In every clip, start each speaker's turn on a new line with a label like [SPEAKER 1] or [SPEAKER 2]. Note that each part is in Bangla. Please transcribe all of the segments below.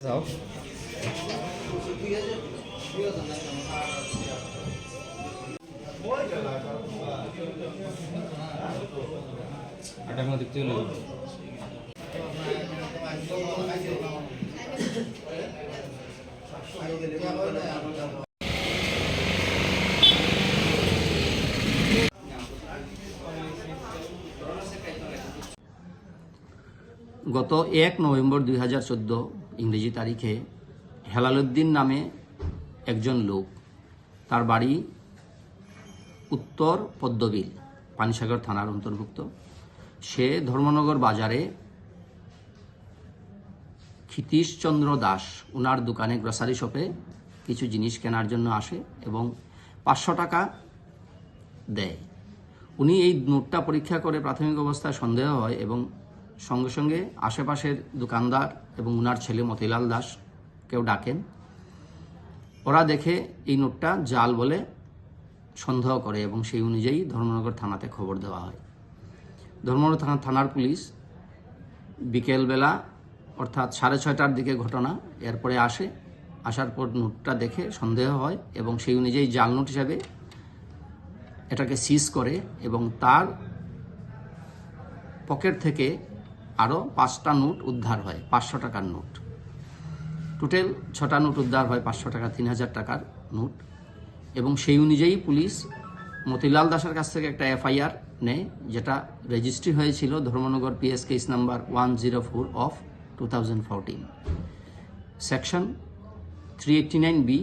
[SPEAKER 1] যাও।
[SPEAKER 2] গত এক নভেম্বর দুই হাজার চোদ্দ ইংরেজি তারিখে হেলালুদ্দিন নামে একজন লোক। তার বাড়ি উত্তর পদ্মবিল, পানিসাগর থানার অন্তর্ভুক্ত। সে ধর্মনগর বাজারে ক্ষিতীশচন্দ্র দাস ওনার দোকানে গ্রসারি শপে কিছু জিনিস কেনার জন্য আসে এবং পাঁচশো টাকা দেয়। উনি এই নোটটা পরীক্ষা করে প্রাথমিক অবস্থায় সন্দেহ হয় এবং সঙ্গে সঙ্গে আশেপাশের দোকানদার এবং উনার ছেলে মতিলাল দাস কেউ ডাকেন। ওরা দেখে এই নোটটা জাল বলে সন্দেহ করে এবং সেই অনুযায়ী ধর্মনগর থানাতে খবর দেওয়া হয়। ধর্মনগর থানা থানার পুলিশ বিকেলবেলা অর্থাৎ সাড়ে ছয়টার দিকে ঘটনা এরপরে আসে। আসার পর নোটটা দেখে সন্দেহ হয় এবং সেই অনুযায়ী জাল নোট হিসাবে এটাকে সিজ করে এবং তার পকেট থেকে আরও পাঁচটা নোট উদ্ধার হয়, পাঁচশো টাকার নোট। টোটাল ছটা নোট উদ্ধার হয়, পাঁচশো টাকা, তিন হাজার টাকার নোট। এবং সেই অনুযায়ী পুলিশ মতিলাল দাসের কাছ থেকে একটা এফআইআর নেয়, যেটা রেজিস্ট্রি হয়েছিল Dharmanagar PS case number one zero four of two thousand fourteen. Section three eighty nine B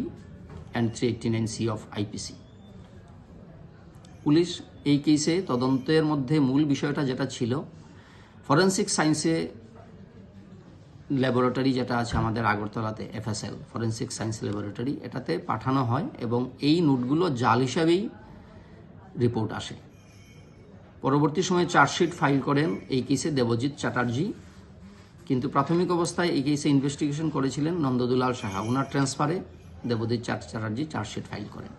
[SPEAKER 2] and three eighty nine C of IPC. Police এই কেসে তদন্তের মধ্যে মূল বিষয়টা যেটা ছিল ফরেন্সিক সায়েন্সে ল্যাবরেটরি যেটা আছে আমাদের আগরতলাতে এফএসএল ফরেন্সিক সায়েন্স ল্যাবরেটরি এটাতে পাঠানো হয় এবং এই নোটগুলো জাল হিসাবেই রিপোর্ট আসে। পরবর্তী সময়ে চার্জশিট ফাইল করেন, এই কেসে দেবজিৎ চ্যাটার্জি। কিন্তু প্রাথমিক অবস্থায় এই কেসে ইনভেস্টিগেশন করেছিলেন নন্দদুলাল সাহা। ওনার ট্রান্সফারে দেবজিৎ চ্যাটার্জি চার্জশিট ফাইল করেন।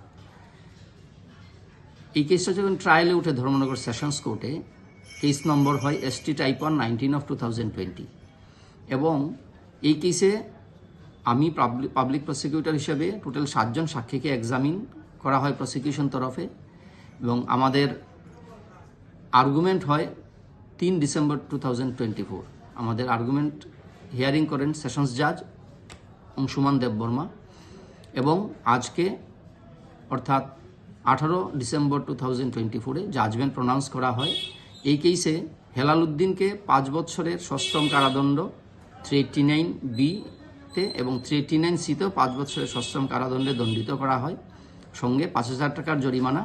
[SPEAKER 2] এই কেসটা যখন ট্রায়ালে উঠে ধর্মনগর সেশনস কোর্টে কেস নম্বর হয় ST type one nineteen of two thousand twenty এবং এই কেসে আমি পাবলিক পাবলিক প্রসিকিউটর হিসেবে টোটাল সাতজন সাক্ষীকে এক্সামিন করা হয় প্রসিকিউশন তরফে এবং আমাদের আর্গুমেন্ট হয় তিন December two thousand twenty four আমাদের আর্গুমেন্ট হিয়ারিং করেন সেশনস জাজ অংশুমান দেববর্মা এবং আজকে অর্থাৎ আঠারো ডিসেম্বর টু থাউজেন্ড টোয়েন্টি ফোরে জাজমেন্ট প্রনাউন্স করা হয় এই কেসে হেলালুদ্দিনকে পাঁচ বছরের সশ্রম কারাদণ্ড থ্রি এইটটি নাইন বিতে এবং থ্রি এইটটি নাইন সিতেও পাঁচ বছরের সশ্রম কারাদণ্ডে দণ্ডিত করা হয়। সঙ্গে পাঁচ হাজার টাকার জরিমানা,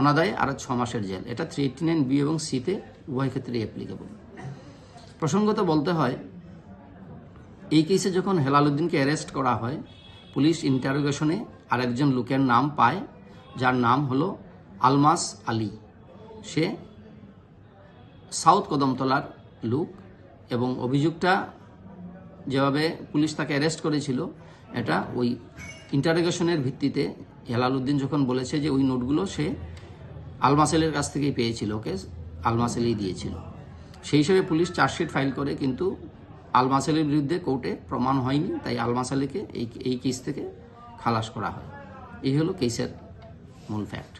[SPEAKER 2] অনাদায়ে আর ছ মাসের জেল। এটা থ্রি এইটটি নাইন বি এবং সিতে উভয় ক্ষেত্রেই অ্যাপ্লিকেবল প্রসঙ্গত বলতে হয়, এই কেসে যখন হেলালুদ্দিনকে অ্যারেস্ট করা হয়, পুলিশ ইন্টারোগেশনে আরেকজন লোকের নাম পায়, যার নাম হলো আলমাস আলী। সে সাউথ কদমতলার লোক এবং অভিযোগটা যেভাবে পুলিশ তাকে অ্যারেস্ট করেছিল, এটা ওই ইন্টারোগেশনের ভিত্তিতে হেলালুদ্দিন যখন বলেছে যে ওই নোটগুলো সে আলমাসেলের কাছ থেকেই পেয়েছিল, ওকে আলমাসেলেই দিয়েছিল। সেই হিসেবে পুলিশ চার্জশিট ফাইল করে কিন্তু আলমাসেলের বিরুদ্ধে কোর্টে প্রমাণ হয়নি, তাই আলমাসালিকে এই এই কেস থেকে খালাস করা হয়। এই হলো কেসের মূল ফ্যাক্ট